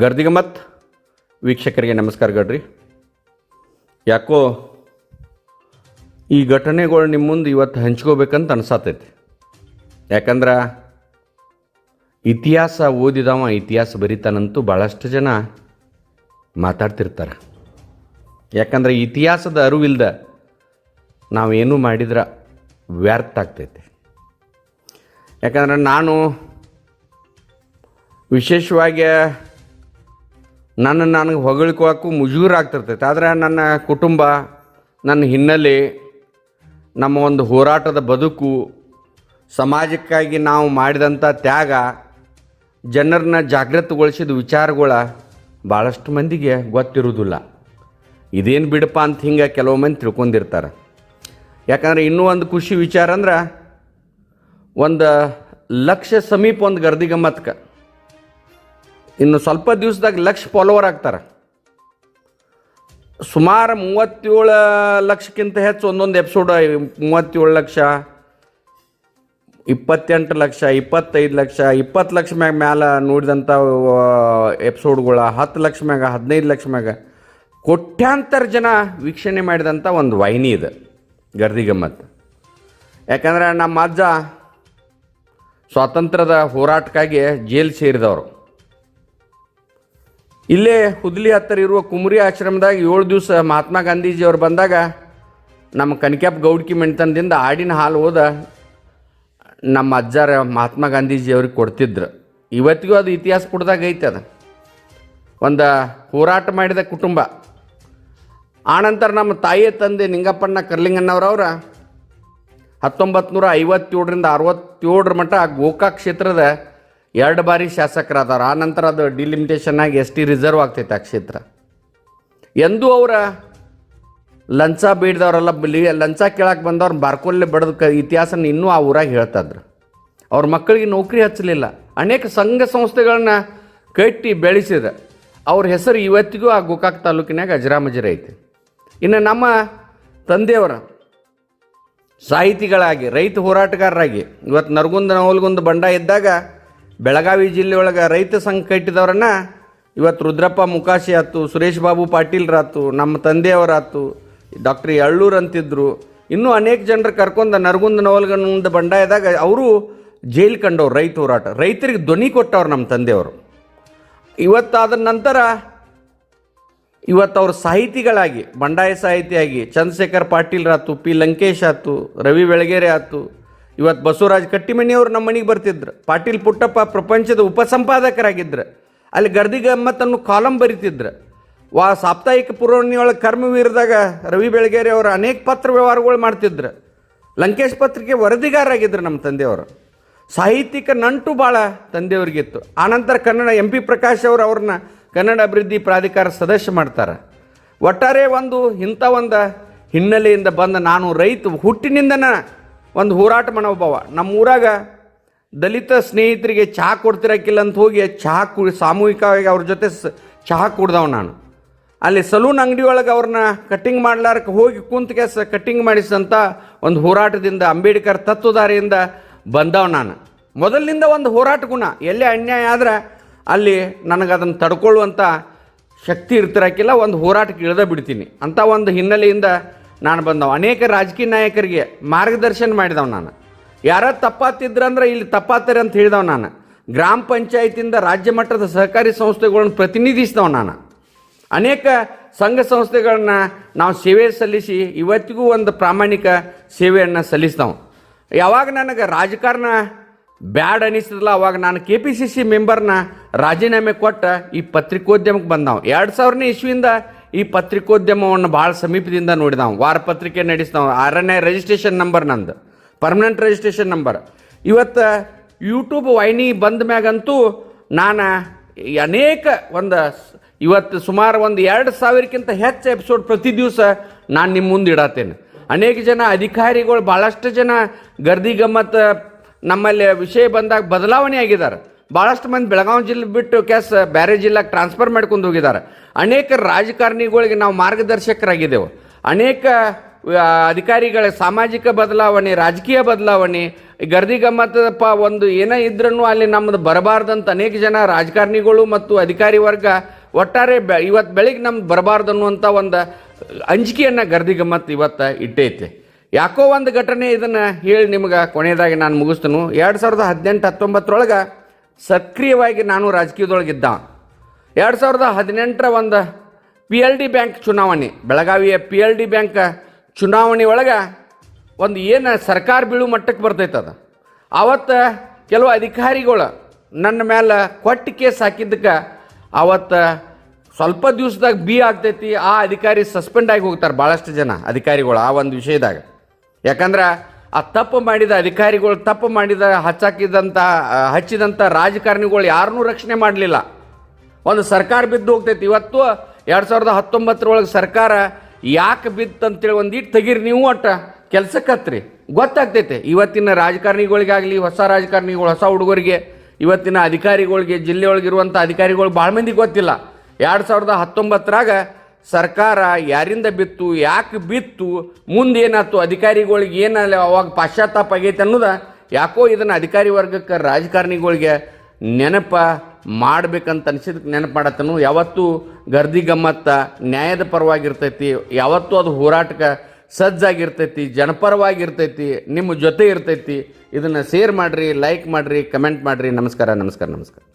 ಗರ್ದಿಗಮತ್. ವೀಕ್ಷಕರಿಗೆ ನಮಸ್ಕಾರ ಗಡ್ರಿ. ಯಾಕೋ ಈ ಘಟನೆಗಳು ನಿಮ್ಮ ಮುಂದೆ ಇವತ್ತು ಹಂಚ್ಕೋಬೇಕಂತ ಅನ್ಸತೈತಿ. ಯಾಕಂದ್ರೆ ಇತಿಹಾಸ ಓದಿದವ ಇತಿಹಾಸ ಬರಿತಾನಂತೂ ಭಾಳಷ್ಟು ಜನ ಮಾತಾಡ್ತಿರ್ತಾರೆ. ಯಾಕಂದ್ರೆ ಇತಿಹಾಸದ ಅರಿವಿಲ್ದ ನಾವೇನು ಮಾಡಿದ್ರೆ ವ್ಯರ್ಥ ಆಗ್ತೈತೆ. ಯಾಕಂದ್ರೆ ನಾನು ವಿಶೇಷವಾಗಿ ನನ್ನ ನನಗೆ ಹೊಗಳ್ಕೊಳಕ್ಕೂ ಮುಜೂರು ಆಗ್ತಿರ್ತೈತೆ. ಆದರೆ ನನ್ನ ಕುಟುಂಬ, ನನ್ನ ಹಿನ್ನೆಲೆ, ನಮ್ಮ ಒಂದು ಹೋರಾಟದ ಬದುಕು, ಸಮಾಜಕ್ಕಾಗಿ ನಾವು ಮಾಡಿದಂಥ ತ್ಯಾಗ, ಜನರನ್ನ ಜಾಗೃತಗೊಳಿಸಿದ ವಿಚಾರಗಳ ಭಾಳಷ್ಟು ಮಂದಿಗೆ ಗೊತ್ತಿರುವುದಿಲ್ಲ. ಇದೇನು ಬಿಡಪ್ಪ ಅಂತ ಹಿಂಗೆ ಕೆಲವು ಮಂದಿ ತಿಳ್ಕೊಂಡಿರ್ತಾರೆ. ಯಾಕಂದ್ರೆ ಇನ್ನೂ ಒಂದು ಖುಷಿ ವಿಚಾರ ಅಂದ್ರೆ, ಒಂದು ಲಕ್ಷ ಸಮೀಪ ಒಂದು ಗರ್ದಿ ಗಮ್ಮತ್ಕ ಇನ್ನು ಸ್ವಲ್ಪ ದಿವಸದಾಗ ಲಕ್ಷ ಫಾಲೋವರ್ ಆಗ್ತಾರೆ. ಸುಮಾರು ಮೂವತ್ತೇಳು ಲಕ್ಷಕ್ಕಿಂತ ಹೆಚ್ಚು ಒಂದೊಂದು ಎಪಿಸೋಡ್ ಮೂವತ್ತೇಳು ಲಕ್ಷ, ಇಪ್ಪತ್ತೆಂಟು ಲಕ್ಷ, ಇಪ್ಪತ್ತೈದು ಲಕ್ಷ, ಇಪ್ಪತ್ತು ಲಕ್ಷ ಮ್ಯಾಗ ಮ್ಯಾಲ ನೋಡಿದಂಥ ಎಪಿಸೋಡ್ಗಳ ಹತ್ತು ಲಕ್ಷ ಮ್ಯಾಗ, ಹದಿನೈದು ಲಕ್ಷ ಮ್ಯಾಗ ಕೋಟ್ಯಾಂತರ ಜನ ವೀಕ್ಷಣೆ ಮಾಡಿದಂಥ ಒಂದು ವಾಹಿನಿ ಇದು, ಗರ್ದಿ ಗಮ್ಮತ್ತು ಯಾಕಂದ್ರೆ ನಮ್ಮ ಅಜ್ಜ ಸ್ವಾತಂತ್ರ್ಯದ ಹೋರಾಟಕ್ಕಾಗಿ ಜೈಲು ಸೇರಿದವರು. ಇಲ್ಲೇ ಹುದ್ಲಿ ಹತ್ತಿರ ಇರುವ ಕುಮರಿ ಆಶ್ರಮದಾಗ ಏಳು ದಿವಸ ಮಹಾತ್ಮ ಗಾಂಧೀಜಿಯವ್ರು ಬಂದಾಗ ನಮ್ಮ ಕನಕ್ಯಾಪ್ ಗೌಡ್ಕಿ ಮೆಣ್ತನದಿಂದ ಆಡಿನ ಹಾಲು ಹೋದ ನಮ್ಮ ಅಜ್ಜಾರ ಮಹಾತ್ಮ ಗಾಂಧೀಜಿಯವ್ರಿಗೆ ಕೊಡ್ತಿದ್ರು. ಇವತ್ತಿಗೂ ಅದು ಇತಿಹಾಸ ಪುಟದಾಗ ಐತೆ ಅದು. ಒಂದು ಹೋರಾಟ ಮಾಡಿದ ಕುಟುಂಬ. ಆನಂತರ ನಮ್ಮ ತಾಯಿಯ ತಂದೆ ನಿಂಗಪ್ಪಣ್ಣ ಕರ್ಲಿಂಗಣ್ಣವ್ರವ್ರ ಹತ್ತೊಂಬತ್ತು ನೂರ ಐವತ್ತೇಳರಿಂದ ಅರವತ್ತೇಳರ ಮಟ್ಟ ಗೋಕಾಕ್ ಕ್ಷೇತ್ರದ ಎರಡು ಬಾರಿ ಶಾಸಕರಾದವ್ರು. ಆ ನಂತರ ಅದು ಡಿಲಿಮಿಟೇಷನ್ ಆಗಿ ಎಸ್ ಟಿ ರಿಸರ್ವ್ ಆಗ್ತೈತೆ ಆ ಕ್ಷೇತ್ರ. ಎಂದೂ ಅವರ ಲಂಚ ಬೇಡ್ದವರೆಲ್ಲ ಲಂಚ ಕೇಳಕ್ಕೆ ಬಂದವ್ರು ಬಾರ್ಕೊಲ್ಲೇ ಬಡ್ದು ಕ ಇತಿಹಾಸನ ಇನ್ನೂ ಆ ಊರಾಗ ಹೇಳ್ತಾಯಿದ್ರು ಅವ್ರ ಮಕ್ಕಳಿಗೆ ನೌಕರಿ ಹಚ್ಚಲಿಲ್ಲ. ಅನೇಕ ಸಂಘ ಸಂಸ್ಥೆಗಳನ್ನ ಕಟ್ಟಿ ಬೆಳೆಸಿದ. ಅವ್ರ ಹೆಸರು ಇವತ್ತಿಗೂ ಆ ಗೋಕಾಕ್ ತಾಲೂಕಿನಾಗ ಅಜರಾಮಜರ ಐತೆ. ಇನ್ನು ನಮ್ಮ ತಂದೆಯವರ ಸಾಹಿತಿಗಳಾಗಿ, ರೈತ ಹೋರಾಟಗಾರರಾಗಿ ಇವತ್ತು ನರಗುಂದ, ನವಲ್ಗುಂದ ಬಂಡ ಇದ್ದಾಗ ಬೆಳಗಾವಿ ಜಿಲ್ಲೆಯೊಳಗೆ ರೈತ ಸಂಘ ಕಟ್ಟಿದವ್ರನ್ನ ಇವತ್ತು ರುದ್ರಪ್ಪ ಮುಕಾಶಿ ಆಯ್ತು ಸುರೇಶ್ ಬಾಬು ಪಾಟೀಲ್ರಾತು, ನಮ್ಮ ತಂದೆಯವರಾತು, ಡಾಕ್ಟರ್ ಎಳ್ಳೂರ್ ಅಂತಿದ್ರು. ಇನ್ನೂ ಅನೇಕ ಜನರು ಕರ್ಕೊಂಡು ನರಗುಂದ ನವಲ್ಗುಂದ ಬಂಡಾಯದಾಗ ಅವರು ಜೈಲು ಕಂಡವ್ರು, ರೈತ ಹೋರಾಟ. ರೈತರಿಗೆ ಧ್ವನಿ ಕೊಟ್ಟವ್ರು ನಮ್ಮ ತಂದೆಯವರು. ಇವತ್ತಾದ ನಂತರ ಇವತ್ತು ಅವ್ರ ಸಾಹಿತಿಗಳಾಗಿ, ಬಂಡಾಯ ಸಾಹಿತಿಯಾಗಿ, ಚಂದ್ರಶೇಖರ್ ಪಾಟೀಲ್ ಪಿ ಲಂಕೇಶ್ ಆತು, ರವಿ ಬೆಳಗೆರೆ ಆತು ಇವತ್ತು ಬಸವರಾಜ್ ಕಟ್ಟಿಮಣಿಯವರು ನಮ್ಮ ಮನೆಗೆ ಬರ್ತಿದ್ರು. ಪಾಟೀಲ್ ಪುಟ್ಟಪ್ಪ ಪ್ರಪಂಚದ ಉಪಸಂಪಾದಕರಾಗಿದ್ರು. ಅಲ್ಲಿ ಗರ್ದಿ ಗಮ್ಮತ್ತನ್ನು ಕಾಲಂ ಬರಿತಿದ್ರು. ವಾ ಸಾಪ್ತಾಹಿಕ ಪುರವಣಿಯೊಳಗೆ ಕರ್ಮವೀರದಾಗ ರವಿ ಬೆಳಗೇರಿ ಅವರು ಅನೇಕ ಪತ್ರ ವ್ಯವಹಾರಗಳು ಮಾಡ್ತಿದ್ರು. ಲಂಕೇಶ್ ಪತ್ರಿಕೆ ವರದಿಗಾರರಾಗಿದ್ರು ನಮ್ಮ ತಂದೆಯವರು. ಸಾಹಿತ್ಯಿಕ ನಂಟು ಭಾಳ ತಂದೆಯವ್ರಿಗಿತ್ತು. ಆನಂತರ ಕನ್ನಡ ಎಂ ಪಿ ಪ್ರಕಾಶ್ ಅವರು ಅವ್ರನ್ನ ಕನ್ನಡ ಅಭಿವೃದ್ಧಿ ಪ್ರಾಧಿಕಾರ ಸದಸ್ಯ ಮಾಡ್ತಾರೆ. ಒಟ್ಟಾರೆ ಒಂದು ಇಂಥ ಒಂದು ಹಿನ್ನೆಲೆಯಿಂದ ಬಂದ ನಾನು ರೈತ ಹುಟ್ಟಿನಿಂದನ ಒಂದು ಹೋರಾಟ ಮನೋಭಾವ. ನಮ್ಮ ಊರಾಗ ದಲಿತ ಸ್ನೇಹಿತರಿಗೆ ಚಹಾ ಕೊಡ್ತಿರಕ್ಕಿಲ್ಲ ಅಂತ ಹೋಗಿ ಚಹಾ ಕುಡಿ, ಸಾಮೂಹಿಕವಾಗಿ ಅವ್ರ ಜೊತೆ ಸ, ಚಹಾ ಕುಡ್ದವ ನಾನು. ಅಲ್ಲಿ ಸಲೂನ್ ಅಂಗಡಿ ಒಳಗೆ ಅವ್ರನ್ನ ಕಟ್ಟಿಂಗ್ ಮಾಡ್ಲಾರಕ್ಕೆ ಹೋಗಿ ಕುಂತ ಕೆಸ ಕಟ್ಟಿಂಗ್ ಮಾಡಿಸಂತ ಒಂದು ಹೋರಾಟದಿಂದ, ಅಂಬೇಡ್ಕರ್ ತತ್ವಧಾರೆಯಿಂದ ಬಂದವ ನಾನು. ಮೊದಲಿನಿಂದ ಒಂದು ಹೋರಾಟ ಗುಣ. ಎಲ್ಲೇ ಅನ್ಯಾಯ ಆದ್ರೆ ಅಲ್ಲಿ ನನಗೆ ಅದನ್ನು ತಡ್ಕೊಳ್ಳುವಂಥ ಶಕ್ತಿ ಇರ್ತಿರಕ್ಕಿಲ್ಲ, ಒಂದು ಹೋರಾಟಕ್ಕೆ ಇಳ್ದ ಬಿಡ್ತೀನಿ. ಅಂಥ ಒಂದು ಹಿನ್ನೆಲೆಯಿಂದ ನಾನು ಬಂದವ. ಅನೇಕ ರಾಜಕೀಯ ನಾಯಕರಿಗೆ ಮಾರ್ಗದರ್ಶನ ಮಾಡಿದವ ನಾನು. ಯಾರ ತಪ್ಪಾತಿದ್ರಂದ್ರೆ ಇಲ್ಲಿ ತಪ್ಪಾತಾರೆ ಅಂತ ಹೇಳಿದವ ನಾನು. ಗ್ರಾಮ ಪಂಚಾಯತಿಂದ ರಾಜ್ಯ ಮಟ್ಟದ ಸಹಕಾರಿ ಸಂಸ್ಥೆಗಳನ್ನು ಪ್ರತಿನಿಧಿಸಿದವ ನಾನು. ಅನೇಕ ಸಂಘ ಸಂಸ್ಥೆಗಳನ್ನ ನಾವು ಸೇವೆ ಸಲ್ಲಿಸಿ ಇವತ್ತಿಗೂ ಒಂದು ಪ್ರಾಮಾಣಿಕ ಸೇವೆಯನ್ನು ಸಲ್ಲಿಸಿದವು. ಯಾವಾಗ ನನಗೆ ರಾಜಕಾರಣ ಬ್ಯಾಡ್ ಅನಿಸ್ತದಲ್ಲ, ಅವಾಗ ನಾನು ಕೆ ಪಿ ಸಿ ಸಿ ಮೆಂಬರ್ನ ರಾಜೀನಾಮೆ ಕೊಟ್ಟ ಈ ಪತ್ರಿಕೋದ್ಯಮಕ್ಕೆ ಬಂದವು. ಎರಡು ಸಾವಿರನೇ ಇಸ್ವಿಯಿಂದ ಈ ಪತ್ರಿಕೋದ್ಯಮವನ್ನು ಭಾಳ ಸಮೀಪದಿಂದ ನೋಡಿದವು ವಾರ ಪತ್ರಿಕೆ ನಡೆಸಿದವು ಆರನೇ ರಿಜಿಸ್ಟ್ರೇಷನ್ ನಂಬರ್ ನಂದು. ಪರ್ಮನೆಂಟ್ ರಿಜಿಸ್ಟ್ರೇಷನ್ ನಂಬರ್ ಇವತ್ತು ಯೂಟ್ಯೂಬ್ ವಾಹಿನಿ ಬಂದ ಮ್ಯಾಗಂತೂ ನಾನು ಅನೇಕ ಒಂದು ಇವತ್ತು ಸುಮಾರು ಒಂದು ಎರಡು ಸಾವಿರಕ್ಕಿಂತ ಹೆಚ್ಚು ಎಪಿಸೋಡ್ ಪ್ರತಿ ದಿವಸ ನಾನು ನಿಮ್ಮ ಮುಂದೆ ಇಡತ್ತೇನೆ ಅನೇಕ ಜನ ಅಧಿಕಾರಿಗಳು ಭಾಳಷ್ಟು ಜನ ಗರ್ದಿ ಗಮ್ಮತ್ತು ನಮ್ಮಲ್ಲಿ ವಿಷಯ ಬಂದಾಗ ಬದಲಾವಣೆ ಆಗಿದ್ದಾರೆ ಭಾಳಷ್ಟು ಮಂದಿ ಬೆಳಗಾವಿ ಜಿಲ್ಲೆ ಬಿಟ್ಟು ಕೆಸ್ ಬೇರೆ ಜಿಲ್ಲೆಗೆ ಟ್ರಾನ್ಸ್ಫರ್ ಮಾಡ್ಕೊಂಡು ಹೋಗಿದ್ದಾರೆ. ಅನೇಕ ರಾಜಕಾರಣಿಗಳಿಗೆ ನಾವು ಮಾರ್ಗದರ್ಶಕರಾಗಿದ್ದೆವು. ಅನೇಕ ಅಧಿಕಾರಿಗಳ ಸಾಮಾಜಿಕ ಬದಲಾವಣೆ, ರಾಜಕೀಯ ಬದಲಾವಣೆ ಗರ್ದಿ ಗಮ್ಮತ್ತಪ್ಪ ಒಂದು ಏನೇ ಇದ್ರೂ ಅಲ್ಲಿ ನಮ್ಮದು ಬರಬಾರ್ದಂತ ಅನೇಕ ಜನ ರಾಜಕಾರಣಿಗಳು ಮತ್ತು ಅಧಿಕಾರಿ ವರ್ಗ ಒಟ್ಟಾರೆ ಬೆ ಇವತ್ತು ಬೆಳಿಗ್ಗೆ ನಮ್ಗೆ ಬರಬಾರ್ದು ಅನ್ನುವಂಥ ಒಂದು ಅಂಜಿಕೆಯನ್ನು ಗರ್ದಿ ಗಮ್ಮತ್ತು ಇವತ್ತು ಇಟ್ಟೈತೆ. ಯಾಕೋ ಒಂದು ಘಟನೆ ಇದನ್ನು ಹೇಳಿ ನಿಮ್ಗೆ ಕೊನೆಯದಾಗಿ ನಾನು ಮುಗಿಸ್ತೇನೆ. ಎರಡು ಸಾವಿರದ ಹದಿನೆಂಟು ಹತ್ತೊಂಬತ್ತರೊಳಗೆ ಸಕ್ರಿಯವಾಗಿ ನಾನು ರಾಜಕೀಯದೊಳಗಿದ್ದ. ಎರಡು ಸಾವಿರದ ಹದಿನೆಂಟರ ಒಂದು ಪಿ ಎಲ್ ಡಿ ಬ್ಯಾಂಕ್ ಚುನಾವಣೆ, ಬೆಳಗಾವಿಯ ಪಿ ಎಲ್ ಡಿ ಬ್ಯಾಂಕ್ ಚುನಾವಣೆ ಒಳಗೆ ಒಂದು ಏನು ಸರ್ಕಾರ ಬೀಳು ಮಟ್ಟಕ್ಕೆ ಬರ್ತೈತೆ ಅದು. ಆವತ್ತು ಕೆಲವು ಅಧಿಕಾರಿಗಳು ನನ್ನ ಮೇಲೆ ಕೊಟ್ಟು ಕೇಸ್ ಹಾಕಿದ್ದಕ್ಕೆ ಆವತ್ತು ಸ್ವಲ್ಪ ದಿವಸದಾಗ ಬಿ ಆಗ್ತೈತಿ, ಆ ಅಧಿಕಾರಿ ಸಸ್ಪೆಂಡ್ ಆಗಿ ಹೋಗ್ತಾರೆ ಭಾಳಷ್ಟು ಜನ ಅಧಿಕಾರಿಗಳು ಆ ಒಂದು ವಿಷಯದಾಗ. ಯಾಕಂದ್ರೆ ಆ ತಪ್ಪು ಮಾಡಿದ ಅಧಿಕಾರಿಗಳು, ತಪ್ಪು ಮಾಡಿದ ಹಚ್ಚಾಕಿದಂಥ ಹಚ್ಚಿದಂಥ ರಾಜಕಾರಣಿಗಳು ಯಾರನ್ನೂ ರಕ್ಷಣೆ ಮಾಡಲಿಲ್ಲ. ಒಂದು ಸರ್ಕಾರ ಬಿದ್ದು ಹೋಗ್ತೈತಿ. ಇವತ್ತು ಎರಡು ಸಾವಿರದ ಹತ್ತೊಂಬತ್ತರೊಳಗೆ ಸರ್ಕಾರ ಯಾಕೆ ಬಿತ್ತು ಅಂತೇಳಿ ಒಂದು ಇಟ್ಟು ತೆಗೀರಿ ನೀವು ಒಟ್ಟ. ಕೆಲಸಕ್ಕತ್ರಿ. ಗೊತ್ತಾಗ್ತೈತೆ. ಇವತ್ತಿನ ರಾಜಕಾರಣಿಗಳಿಗಾಗಲಿ, ಹೊಸ ರಾಜಕಾರಣಿಗಳು, ಹೊಸ ಹುಡುಗರಿಗೆ, ಇವತ್ತಿನ ಅಧಿಕಾರಿಗಳಿಗೆ ಜಿಲ್ಲೆಯೊಳಗಿರುವಂಥ ಅಧಿಕಾರಿಗಳು ಭಾಳ ಮಂದಿಗೆ ಗೊತ್ತಿಲ್ಲ. ಎರಡು ಸಾವಿರದ ಹತ್ತೊಂಬತ್ತರಾಗ ಸರ್ಕಾರ ಯಾರಿಂದ ಬಿತ್ತು, ಯಾಕೆ ಬಿತ್ತು, ಮುಂದೇನಾಯ್ತು, ಅಧಿಕಾರಿಗಳಿಗೆ ಏನಲ್ಲಿ ಅವಾಗ ಪಾಶ್ಚಾತ್ತಾಪ ಆಗೈತೆ ಅನ್ನೋದು ಯಾಕೋ ಇದನ್ನು ಅಧಿಕಾರಿ ವರ್ಗಕ್ಕೆ ರಾಜಕಾರಣಿಗಳಿಗೆ ನೆನಪ ಮಾಡ್ಬೇಕಂತ ಅನ್ಸಿದಕ್ಕೆ ನೆನಪು ಮಾಡತ್ತನು ಯಾವತ್ತೂ ಗರ್ದಿ ಗಮ್ಮತ್ತ ನ್ಯಾಯದ ಪರವಾಗಿರ್ತೈತಿ. ಯಾವತ್ತೂ ಅದು ಹೋರಾಟಕ್ಕೆ ಸಜ್ಜಾಗಿರ್ತೈತಿ, ಜನಪರವಾಗಿರ್ತೈತಿ, ನಿಮ್ಮ ಜೊತೆ ಇರ್ತೈತಿ. ಇದನ್ನು ಶೇರ್ ಮಾಡಿರಿ ಲೈಕ್ ಮಾಡಿರಿ ಕಮೆಂಟ್ ಮಾಡಿರಿ. ನಮಸ್ಕಾರ ನಮಸ್ಕಾರ ನಮಸ್ಕಾರ.